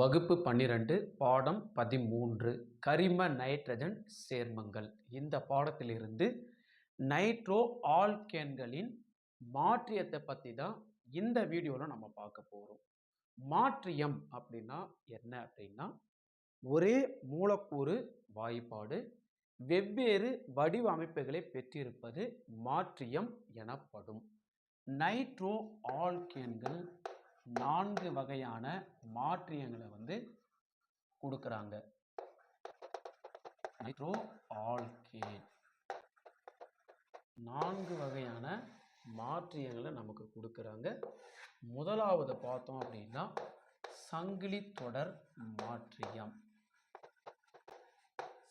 வகுப்பு பன்னிரண்டு பாடம் பதிமூன்று கரிம நைட்ரஜன் சேர்மங்கள். இந்த பாடத்திலிருந்து நைட்ரோ ஆல்கேன்களின் மாற்றியத்தை பற்றி தான் இந்த வீடியோவில் நம்ம பார்க்க போகிறோம் மாற்றியம் அப்படின்னா என்ன அப்படின்னா ஒரே மூலக்கூறு வாய்ப்பாடு வெவ்வேறு வடிவமைப்புகளை பெற்றிருப்பது மாற்றியம் எனப்படும். நைட்ரோ ஆல்கேன்கள் நான்கு வகையான மாற்றியங்களை வந்து கொடுக்குறாங்க. நைட்ரோ ஆல்கேன் நான்கு வகையான மாற்றியங்களை நமக்கு கொடுக்குறாங்க. முதலாவது பார்த்தோம் அப்படின்னா சங்கிலி தொடர் மாற்றியம்.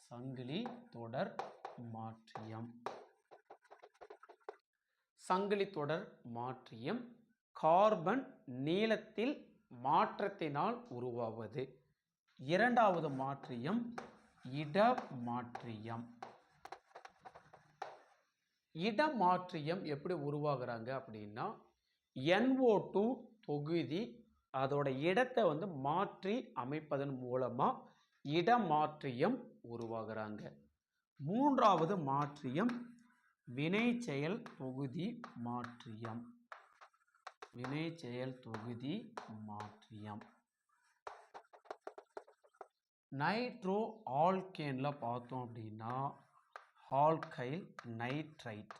சங்கிலி தொடர் மாற்றியம். சங்கிலி தொடர் மாற்றியம் கார்பன் நீளத்தில் மாற்றத்தினால் உருவாவது. இரண்டாவது மாற்றியம் இட மாற்றியம் இட மாற்றியம் எப்படி உருவாகிறாங்க அப்படின்னா என்ஓ டூ தொகுதி அதோட இடத்தை வந்து மாற்றி அமைப்பதன் மூலமாக இடமாற்றியம் உருவாகிறாங்க. மூன்றாவது மாற்றியம் வினை செயல் தொகுதி மாற்றியம். வினை செயல் தொகுதி மாற்றியம் நைட்ரோ ஆல்கேனில் பார்த்தோம் அப்படின்னா alkyl nitrite.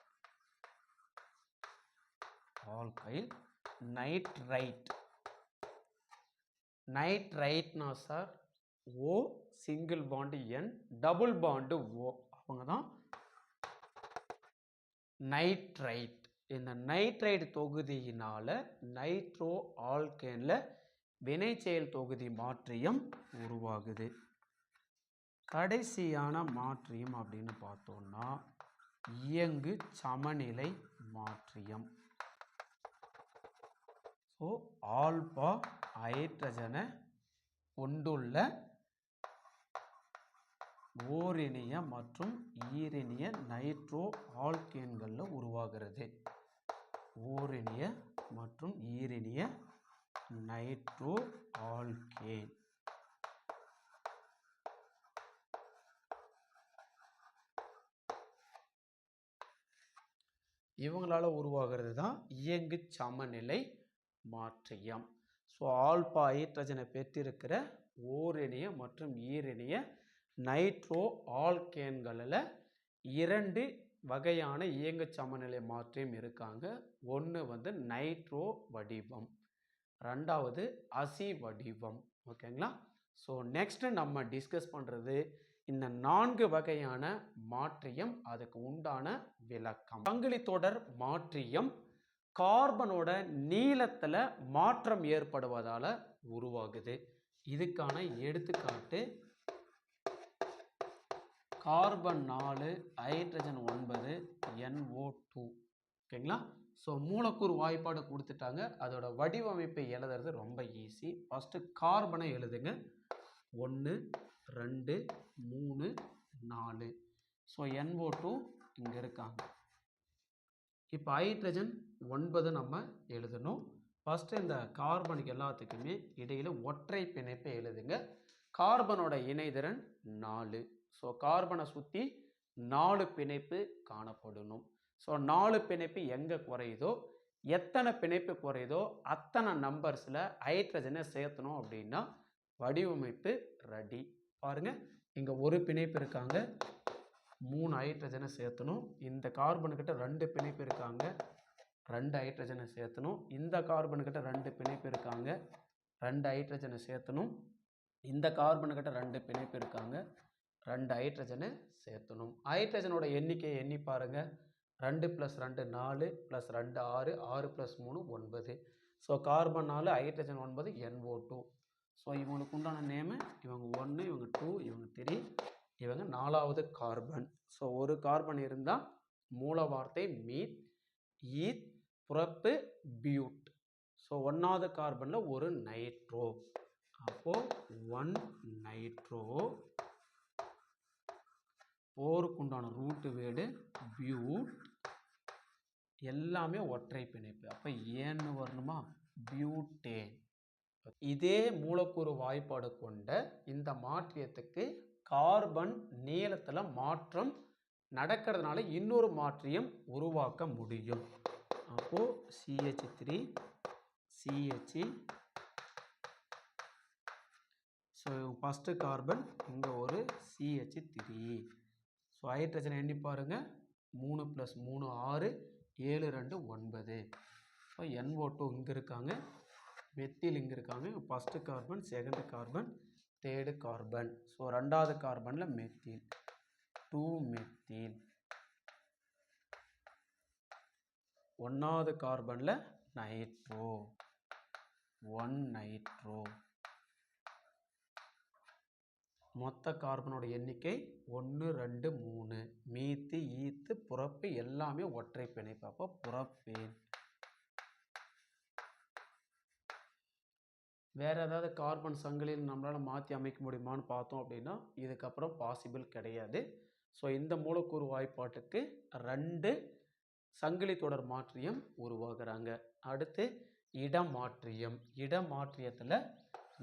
Alkyl nitrite. நைட்ரைட்னா sir O single bond N double bond O. அவங்க தான் நைட்ரைட். இந்த நைட்ரைடு தொகுதியினால் நைட்ரோ ஆல்கேனில் வினைச்செயல் தொகுதி மாற்றியம் உருவாகுது. கடைசியான மாற்றியம் அப்படின்னு பார்த்தோம்னா இயங்கு சமநிலை மாற்றியம். ஸோ ஆல்பா ஹைட்ரஜனை கொண்டுள்ள ஓரினிய மற்றும் ஈரினிய நைட்ரோ ஆல்கேன்களில் உருவாகிறது. ஓரினிய மற்றும் ஈரினிய நைட்ரோ ஆல்கேன் இவங்களால் உருவாகிறது தான் இயங்கு சமநிலை மாற்றியம். ஸோ ஆல்பா ஹைட்ரஜனை பெற்றிருக்கிற ஓரினிய மற்றும் ஈரணிய நைட்ரோ ஆல்கேன்களில் இரண்டு வகையான இயங்கு சமநிலை மாற்றியம் இருக்காங்க. ஒன்று வந்து நைட்ரோ வடிவம். ரெண்டாவது அசி வடிவம். ஓகேங்களா? ஸோ நெக்ஸ்ட்டு நம்ம டிஸ்கஸ் பண்ணுறது இந்த நான்கு வகையான மாற்றியம் அதுக்கு உண்டான விளக்கம். சங்கிலி தொடர் மாற்றியம் கார்பனோட நீளத்தில் மாற்றம் ஏற்படுவதால் உருவாகுது. இதுக்கான எடுத்துக்காட்டு கார்பன் நாலு ஹைட்ரஜன் ஒன்பது என்ஓ டூ ஓகேங்களா? ஸோ மூலக்கூறு வாய்ப்பாடு கொடுத்துட்டாங்க. அதோட வடிவமைப்பை எழுதுறது ரொம்ப ஈஸி ஃபஸ்ட்டு கார்பனை எழுதுங்க. ஒன்று ரெண்டு மூணு நாலு. ஸோ என்ஓ டூ இங்கே இருக்காங்க. இப்போ ஹைட்ரஜன் ஒன்பது நம்ம எழுதணும். ஃபஸ்ட்டு இந்த கார்பனுக்கு எல்லாத்துக்குமே இடையில் ஒற்றை பிணைப்பை எழுதுங்க. கார்பனோட இணைதிறன் நாலு. ஸோ கார்பனை சுற்றி நாலு பிணைப்பு காணப்படணும். ஸோ நாலு பிணைப்பு எங்கே குறையுதோ எத்தனை பிணைப்பு குறையுதோ அத்தனை நம்பர்ஸில் ஹைட்ரஜனை சேர்த்தணும் அப்படின்னா வடிவமைப்பு ரெடி பாருங்க இங்கே ஒரு பிணைப்பு இருக்காங்க மூணு ஹைட்ரஜனை சேர்த்தணும். இந்த கார்பனுக்கிட்ட ரெண்டு பிணைப்பு இருக்காங்க ரெண்டு ஹைட்ரஜனை சேர்த்தணும். இந்த கார்பனுக்கிட்ட ரெண்டு பிணைப்பு இருக்காங்க ரெண்டு ஹைட்ரஜனை சேர்த்தணும். இந்த கார்பனுக்கிட்ட ரெண்டு பிணைப்பு இருக்காங்க ரெண்டு ஹைட்ரஜனை சேர்த்தணும். ஹைட்ரஜனோட எண்ணிக்கையை எண்ணி பாருங்கள் ரெண்டு ப்ளஸ் ரெண்டு நாலு ப்ளஸ் ரெண்டு ஆறு ஆறு ப்ளஸ் மூணு ஒன்பது. ஸோ கார்பன் நாலு ஹைட்ரஜன் ஒன்பது என்ஓ டூ ஸோ இவங்களுக்கு உண்டான நேமு இவங்க ஒன்று இவங்க டூ இவங்க த்ரீ இவங்க நாலாவது கார்பன் ஸோ ஒரு கார்பன் இருந்தால் மூல வார்த்தை மீத் ஈத் புறப்பு பியூட் ஸோ ஒன்றாவது கார்பனில் ஒரு நைட்ரோ அப்போது ஒன் நைட்ரோ போருக்கு உண்டான ரூட்டு வேடு பியூட் எல்லாமே ஒற்றை பிணைப்பு. அப்போ ஏன்னு வரணுமா? பியூட்டேன் இதே மூலக்கூறு வாய்ப்பாடு கொண்ட இந்த மாற்றியத்துக்கு கார்பன் நீளத்தில் மாற்றம் நடக்கிறதுனால இன்னொரு மாற்றியம் உருவாக்க முடியும். அப்போது C H three C H so first carbon இங்கே ஒரு சிஹெச் த்ரீ ஸோ ஹைட்ரஜன் எண்ணி பாருங்கள் மூணு ப்ளஸ் மூணு ஆறு ஏழு ரெண்டு ஒன்பது. ஸோ என்ஓ டூ இங்கே இருக்காங்க. மெத்தில் இங்கே இருக்காங்க. First carbon second carbon third carbon so ரெண்டாவது கார்பனில் மெத்தில் டூ மெத்தில் ஒன்றாவது கார்பனில் நைட்ரோ ஒன் நைட்ரோ மொத்த கார்பனோட எண்ணிக்கை ஒன்று ரெண்டு மூணு. மீத்து ஈத்து புறப்பு எல்லாமே ஒற்றை பிணைப்பு. அப்போ புறப்பேன் வேறு ஏதாவது கார்பன் சங்கிலியில் நம்மளால் மாற்றி அமைக்க முடியுமான்னு பார்த்தோம் அப்படின்னா இதுக்கப்புறம் பாசிபிள் கிடையாது. ஸோ இந்த மூலக்கூறு வாய்ப்பாட்டுக்கு ரெண்டு சங்கிலி தொடர் மாற்றியம் உருவாகிறாங்க அடுத்து இடமாற்றியம் இடமாற்றியத்தில்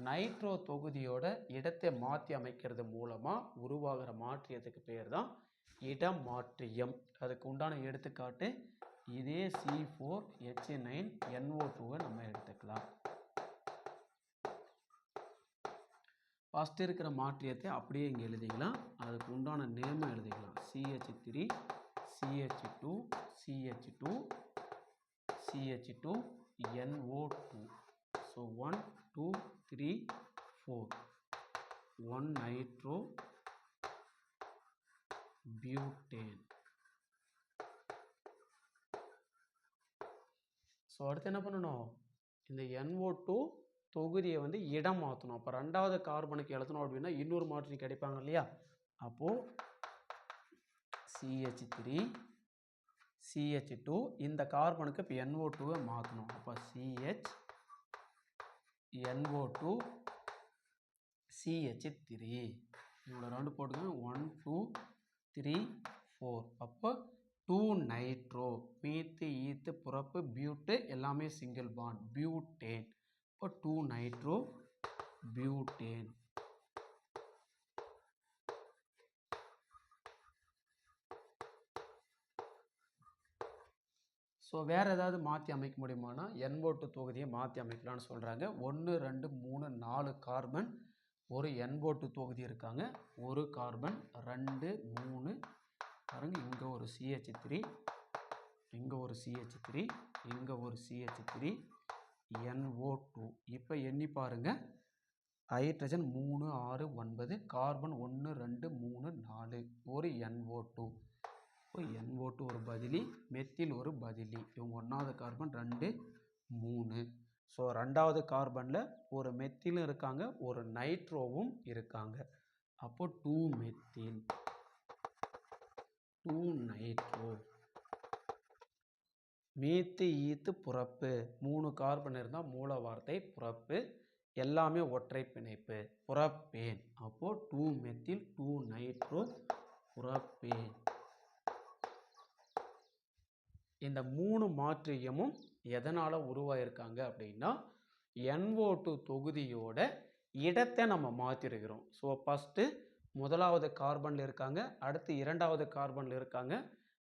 நைட்ரோ தொகுதியோட இடத்தை மாற்றி அமைக்கிறது மூலமாக உருவாகிற மாற்றியத்துக்கு பேர் தான் மாற்றியம் அதுக்கு உண்டான எடுத்துக்காட்டு இதே C four H nine N O டூவை நம்ம எடுத்துக்கலாம். ஃபஸ்ட் இருக்கிற மாற்றியத்தை அப்படியே இங்கே எழுதிக்கலாம். அதுக்கு உண்டான நேமை எழுதிக்கலாம். C H three C H two C H two C H two N O two so one two three four. One nitro butane. So அடுத்து என்ன பண்ணணும்? இந்த என்ஓ டூ தொகுதியை வந்து இடம் மாற்றணும் அப்போ ரெண்டாவது கார்பனுக்கு எழுத்தணும் அப்படின்னா இன்னொரு மாற்றி கிடைப்பாங்க இல்லையா? அப்போது சிஹெச் த்ரீ சிஹெச் டூ இந்த கார்பனுக்கு இப்போ என்ஓ டூவை மாற்றணும் அப்போ C H N O two C H three இவ்வளோ ரவுண்டு போட்டுக்கோங்க. ஒன் டூ த்ரீ ஃபோர் அப்போ two nitro meth eth prop but எல்லாமே சிங்கிள் பாண்ட் பியூட்டேன் இப்போ டூ நைட்ரோ பியூட்டேன் ஸோ வேறு ஏதாவது மாற்றி அமைக்க முடியுமானா எண்போட்டு தொகுதியை மாற்றி அமைக்கலாம்னு சொல்கிறாங்க ஒன்று ரெண்டு மூணு நாலு கார்பன் ஒரு என்போட்டு தொகுதி இருக்காங்க. ஒரு கார்பன் ரெண்டு மூணு. பாருங்க இங்கே ஒரு சிஹெச் த்ரீ இங்கே ஒரு சிஹெச் த்ரீ இங்கே ஒரு சிஹெச் த்ரீ என்ஓ டூ இப்போ எண்ணி பாருங்கள் ஹைட்ரஜன் மூணு ஆறு ஒன்பது கார்பன் ஒன்று ரெண்டு மூணு நாலு ஒரு என்ஓ டூ இப்போ என் ஓட்டு ஒரு பதிலி மெத்தில் ஒரு பதிலி. இவங்க ஒன்றாவது கார்பன் ரெண்டு மூணு. ஸோ ரெண்டாவது கார்பனில் ஒரு மெத்திலும் இருக்காங்க ஒரு நைட்ரோவும் இருக்காங்க. அப்போ two methyl two nitro meth eth prop. மூணு கார்பன் இருந்தால் மூல வார்த்தை புறப்பு. எல்லாமே ஒற்றை பிணைப்பு. புறப்பேன். அப்போது two methyl two nitro propane. இந்த மூணு மாற்றியமும் எதனால் உருவாயிருக்காங்க அப்படின்னா என்ஓ டூ தொகுதியோட இடத்தை நம்ம மாற்றிருக்கிறோம் ஸோ ஃபஸ்ட்டு முதலாவது கார்பனில் இருக்காங்க அடுத்து இரண்டாவது கார்பனில் இருக்காங்க.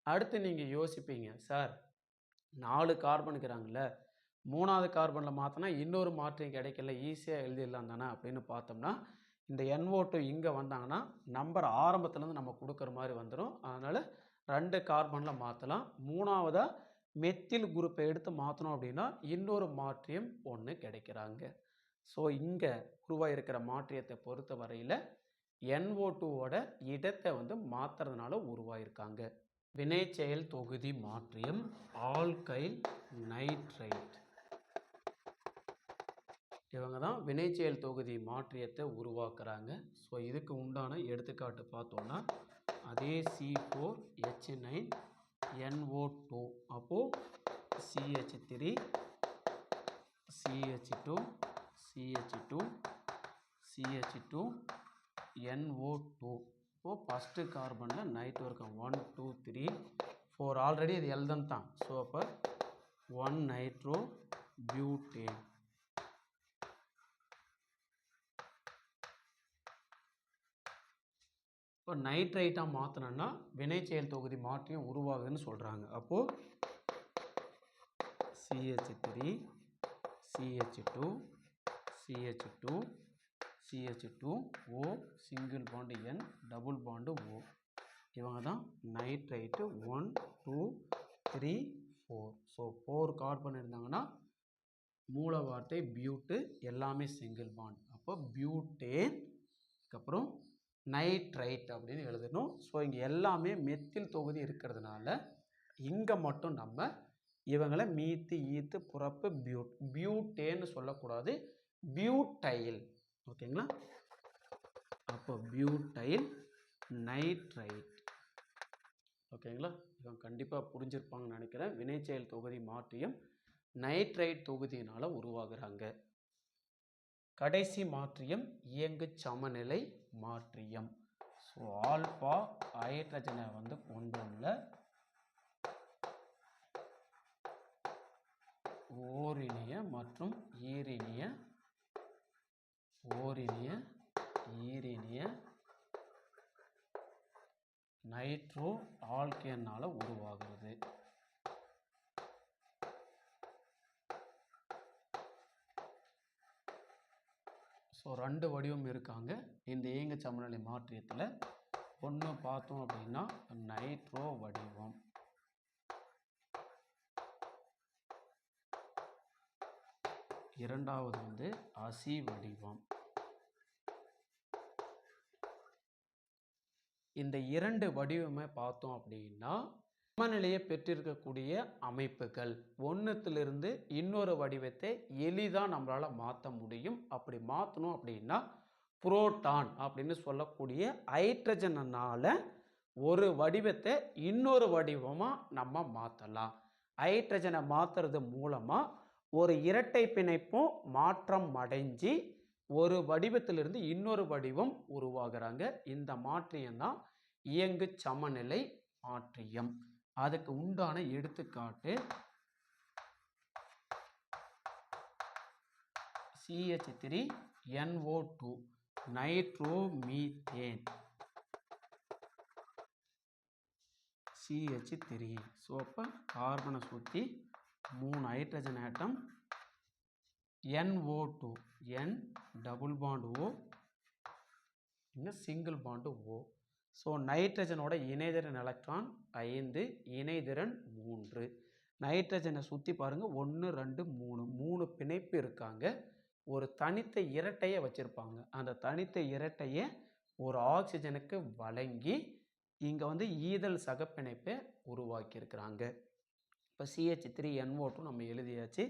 அடுத்து நீங்கள் யோசிப்பீங்க சார் நாலு கார்பன் இருக்கிறாங்கல்ல மூணாவது கார்பனில் மாற்றினா இன்னொரு மாற்றம் கிடைக்கல ஈஸியாக எழுதிடலாம் தானே? அப்படின்னு பார்த்தோம்னா இந்த என்ஓ டூ இங்கே வந்தாங்கன்னா நம்பர் ஆரம்பத்துலேருந்து நம்ம கொடுக்குற மாதிரி வந்துடும் அதனால் ரெண்டு கார்பனில் மாற்றலாம் மூணாவதாக மெத்தில் குரூப்பை எடுத்து மாற்றணும் அப்படின்னா இன்னொரு மாற்றியம் ஒன்று கிடைக்கிறாங்க. ஸோ இங்கே உருவாயிருக்கிற மாற்றியத்தை பொறுத்த வரையில் என்ஓ டூவோட இடத்தை வந்து மாற்றுறதுனால உருவாயிருக்காங்க. வினைச்செயல் தொகுதி மாற்றியம் ஆல்கைல் நைட்ரைட். இவங்க தான் வினைச்செயல் தொகுதி மாற்றியத்தை உருவாக்குறாங்க. ஸோ இதுக்கு உண்டான எடுத்துக்காட்டு பார்த்தோன்னா அதே C four H nine N O two அப்போது C H three C H two C H two C H two N O two இப்போது ஃபஸ்ட்டு கார்பனில் நைட் ஒர்க்கம் one two three four already இது எல்தம் தான் ஸோ அப்போ ஒன் நைட்ரோ பியூட்டேன் இப்போ நைட்ரைட்டாக மாற்றினோன்னா வினைச்செயல் தொகுதி மாற்றியும் உருவாகுதுன்னு சொல்கிறாங்க அப்போது C H three C H two C H two C H two O single bond N double bond O இவங்க தான் nitrite one two three four so four carbon இருந்தாங்கன்னா மூல வார்த்தை பியூட்டு எல்லாமே சிங்கிள் பாண்ட் அப்போ பியூட்டேன் அதுக்கப்புறம் நைட்ரைட் அப்படின்னு எழுதணும். ஸோ இங்கே எல்லாமே மெத்தில் தொகுதி இருக்கிறதுனால இங்கே மட்டும் நம்ம இவங்களை மீத்து ஈத்து புறப்பு பியூட் பியூட்டேன்னு சொல்லக்கூடாது. பியூட்டைல் ஓகேங்களா அப்போ பியூட்டைல் நைட்ரைட் ஓகேங்களா இவன் கண்டிப்பாக புரிஞ்சிருப்பாங்கன்னு நினைக்கிறேன். வினைச்செயல் தொகுதி மாற்றியம் நைட்ரைட் தொகுதியினால் உருவாகிறாங்க. கடைசி மாற்றியம் இயங்கு சமநிலை மாற்றியம். ஸோ ஆல்பா ஹைட்ரஜனை வந்து கொண்டு ஓரினிய மற்றும் ஈரினிய ஓரினிய ஈரினிய நைட்ரோ ஆல்கேனால் உருவாகிறது. ஸோ ரெண்டு வடிவம் இருக்காங்க. இந்த இயங்க சமநிலை மாற்றியத்தில் ஒன்று பார்த்தோம் அப்படின்னா நைட்ரோ வடிவம். இரண்டாவது வந்து அசி வடிவம். இந்த இரண்டு வடிவமே பார்த்தோம் அப்படின்னா சமநிலையை பெற்றிருக்கக்கூடிய அமைப்புகள். ஒன்றுத்திலிருந்து இன்னொரு வடிவத்தை எளிதாக நம்மளால் மாற்ற முடியும். அப்படி மாற்றணும் அப்படின்னா புரோட்டான் அப்படின்னு சொல்லக்கூடிய ஹைட்ரஜனால் ஒரு வடிவத்தை இன்னொரு வடிவமாக நம்ம மாற்றலாம் ஹைட்ரஜனை மாற்றுறது மூலமாக ஒரு இரட்டை பிணைப்பும் மாற்றம் அடைஞ்சு ஒரு வடிவத்திலிருந்து இன்னொரு வடிவம் உருவாகிறாங்க. இந்த மாற்றியம் தான் இயங்கு சமநிலை மாற்றியம். அதுக்கு உண்டான எடுத்துக்காட்டு C H three N O two nitromethane. C H three so அப்போ கார்பனை சுற்றி மூணு hydrogen atom N O two N double bond O இங்கே சிங்கிள் பாண்டு ஓ ஸோ நைட்ரஜனோட இணைதிறன் எலக்ட்ரான் ஐந்து இணைதிறன் மூன்று. நைட்ரஜனை சுற்றி பாருங்கள் ஒன்று ரெண்டு மூணு. மூணு பிணைப்பு இருக்காங்க. ஒரு தனித்த இரட்டையை வச்சுருப்பாங்க. அந்த தனித்த இரட்டையை ஒரு ஆக்சிஜனுக்கு வழங்கி இங்கே வந்து ஈதல் சகப்பிணைப்பை உருவாக்கியிருக்கிறாங்க. இப்போ சிஹெச் த்ரீ என்ஓ டூ நம்ம எழுதியாச்சு.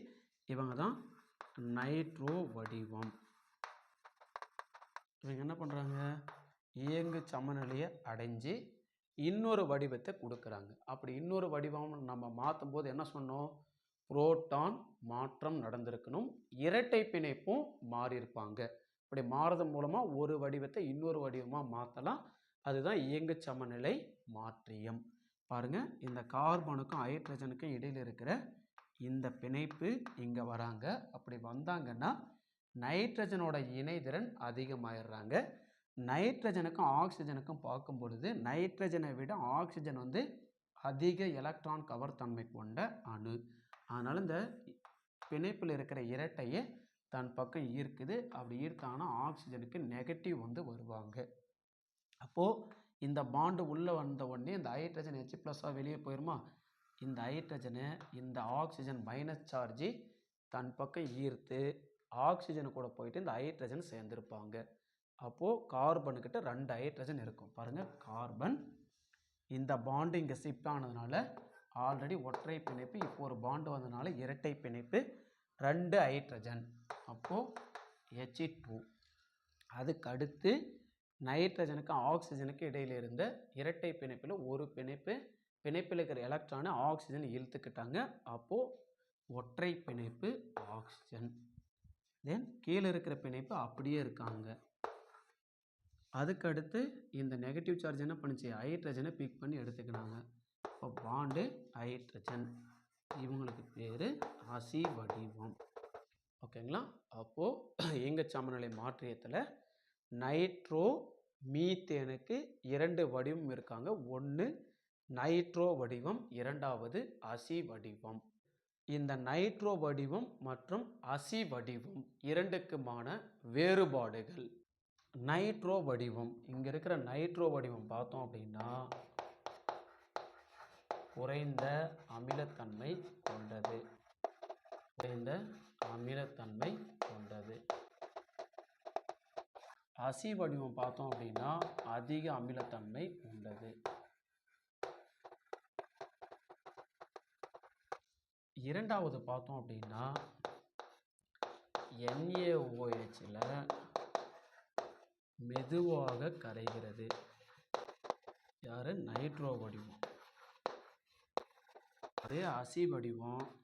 இவங்க தான் நைட்ரோ வடிவம். இவங்க என்ன பண்ணுறாங்க இயங்கு சமநிலையை அடைஞ்சு இன்னொரு வடிவத்தை கொடுக்குறாங்க. அப்படி இன்னொரு வடிவம் நம்ம மாற்றும் போது என்ன சொன்னோம்? புரோட்டான் மாற்றம் நடந்திருக்கணும். இரட்டை பிணைப்பும் மாறியிருப்பாங்க. இப்படி மாறுறது மூலமாக ஒரு வடிவத்தை இன்னொரு வடிவமாக மாற்றலாம் அதுதான் இயங்கு சமநிலை மாற்றியம். பாருங்க இந்த கார்பனுக்கும் ஹைட்ரஜனுக்கும் இடையில் இருக்கிற இந்த பிணைப்பு இங்கே வராங்க. அப்படி வந்தாங்கன்னா நைட்ரஜனோட இணைதிறன் அதிகமாயிடுறாங்க. நைட்ரஜனுக்கும் ஆக்சிஜனுக்கும் பார்க்கும் பொழுது நைட்ரஜனை விட ஆக்சிஜன் வந்து அதிக எலக்ட்ரான் கவர் தன்மை கொண்ட அணு. அதனால் இந்த பிணைப்பில் இருக்கிற இரட்டையை தன் பக்கம் ஈர்க்குது. அப்படி ஈர்த்தானா ஆக்சிஜனுக்கு நெகட்டிவ் வந்து வருவாங்க. அப்போது இந்த பாண்டு உள்ளே வந்த உடனே இந்த ஹைட்ரஜன் ஹெச் ப்ளஸ்ஸாக வெளியே போயிருமா? இந்த ஹைட்ரஜனை இந்த ஆக்சிஜன் மைனஸ் சார்ஜி தன் பக்கம் ஈர்த்து ஆக்சிஜன் கூட போயிட்டு இந்த ஹைட்ரஜன் சேர்ந்துருப்பாங்க. அப்போது கார்பனுக்கிட்ட ரெண்டு ஹைட்ரஜன் இருக்கும். பாருங்கள் கார்பன் இந்த பாண்டு இங்கே ஷிஃப்ட் ஆனதுனால ஆல்ரெடி ஒற்றை பிணைப்பு இப்போ ஒரு பாண்டு வந்ததுனால இரட்டை பிணைப்பு ரெண்டு ஹைட்ரஜன் அப்போது ஹெச்இ டூ அதுக்கு அடுத்து நைட்ரஜனுக்கும் ஆக்சிஜனுக்கு இடையில் இருந்த இரட்டை பிணைப்பில் ஒரு பிணைப்பு பிணைப்பில் இருக்கிற எலக்ட்ரானை ஆக்சிஜன் இழுத்துக்கிட்டாங்க. அப்போது ஒற்றை பிணைப்பு ஆக்சிஜன் தென் கீழே இருக்கிற பிணைப்பு அப்படியே இருக்காங்க. அதுக்கடுத்து இந்த நெகட்டிவ் சார்ஜ் என்ன பண்ணுச்சு? ஹைட்ரஜனை பிக் பண்ணி எடுத்துக்கினாங்க. இப்போ பாண்டு ஹைட்ரஜன் இவங்களுக்கு பேர் அசி வடிவம். ஓகேங்களா அப்போது எங்கள் சமநிலை மாற்றியத்தில் நைட்ரோ மீத்தேனுக்கு இரண்டு வடிவம் இருக்காங்க. ஒன்று நைட்ரோ வடிவம் இரண்டாவது அசி வடிவம். இந்த நைட்ரோ வடிவம் மற்றும் அசி வடிவம் இரண்டுக்குமான வேறுபாடுகள். நைட்ரோ வடிவம். இங்கே இருக்கிற நைட்ரோ வடிவம் பார்த்தோம் அப்படின்னா குறைந்த அமிலத்தன்மை கொண்டது. குறைந்த அமிலத்தன்மை கொண்டது. அசி வடிவம் பார்த்தோம் அப்படின்னா அதிக அமிலத்தன்மை கொண்டது இரண்டாவது பார்த்தோம் அப்படின்னா என்ஏஓஹெச்சில் மெதுவாக கரைகிறது. யாரு? நைட்ரோ வடிவம். அதே அசி வடிவம்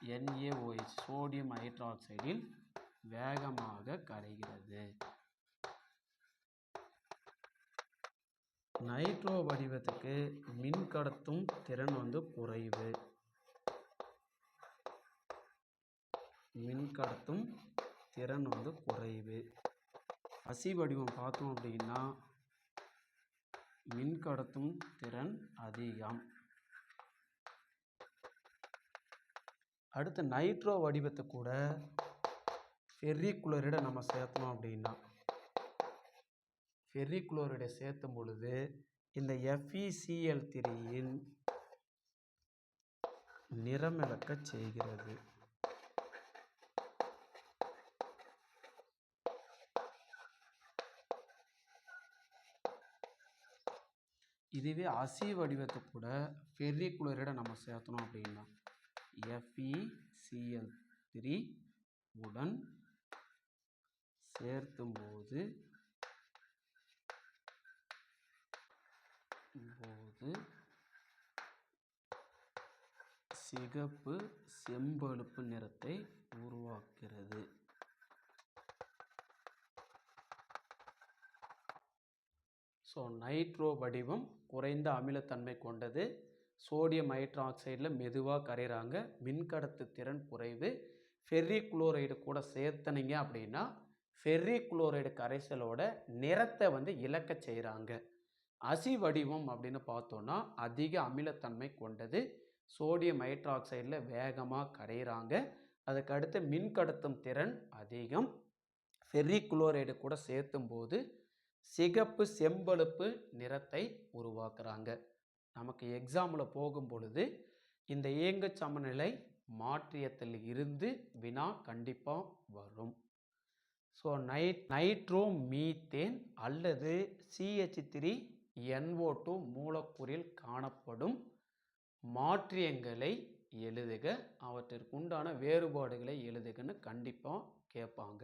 NaOH சோடியம் ஹைட்ராக்சைடில் வேகமாக கரைகிறது. நைட்ரோ வடிவத்துக்கு மின் கடத்தும் திறன் வந்து குறைவு. மின் கடத்தும் திறன் வந்து குறைவு. அசி வடிவம் பார்த்தோம் அப்படின்னா மின் கடத்தும் திறன் அதிகம். அடுத்து நைட்ரோ வடிவத்தை கூட ஃபெர்ரிகுளோரைடை நம்ம சேர்த்தோம் அப்படின்னா ஃபெர்ரிகுளோரைடை சேர்த்தும் பொழுது இந்த எஃப்இசிஎல் திரியின் நிறமிழக்க செய்கிறது. இதுவே அசி வடிவத்தை கூட ஃபெர்ரிகுளோரைடை நம்ம சேர்த்தணும் அப்படின்னா எஃப்இசிஎல் த்ரீ உடன் சேர்த்தும்போது போது சிகப்பு செம்பழுப்பு நிறத்தை உருவாக்குகிறது. ஸோ நைட்ரோ வடிவம் குறைந்த அமிலத்தன்மை கொண்டது. சோடியம் ஹைட்ராக்சைடில் மெதுவாக கரைகிறாங்க மின்கடத்து திறன் குறைவு. ஃபெர்ரி குளோரைடு கூட சேர்த்தனீங்க அப்படின்னா ஃபெர்ரி குளோரைடு கரைசலோட நிறத்தை வந்து இழக்க செய்கிறாங்க அசி வடிவம் அப்படின்னு பார்த்தோன்னா அதிக அமிலத்தன்மை கொண்டது. சோடியம் ஹைட்ராக்சைடில் வேகமாக கரைகிறாங்க அதுக்கு அடுத்து மின்கடத்தும் திறன் அதிகம். ஃபெர்ரி குளோரைடு கூட சேர்த்தும் போது சிகப்பு செம்பழுப்பு நிறத்தை உருவாக்குறாங்க. நமக்கு எக்ஸாமில் போகும் பொழுது இந்த இயங்கு சமநிலை மாற்றியத்தில் இருந்து வினா கண்டிப்பாக வரும். ஸோ நைட் நைட்ரோ மீத்தேன் அல்லது C H three N O two மூலக்கூறில் காணப்படும் மாற்றியங்களை எழுதுக. அவற்றிற்கு உண்டான வேறுபாடுகளை எழுதுகன்னு கண்டிப்பாக கேட்பாங்க.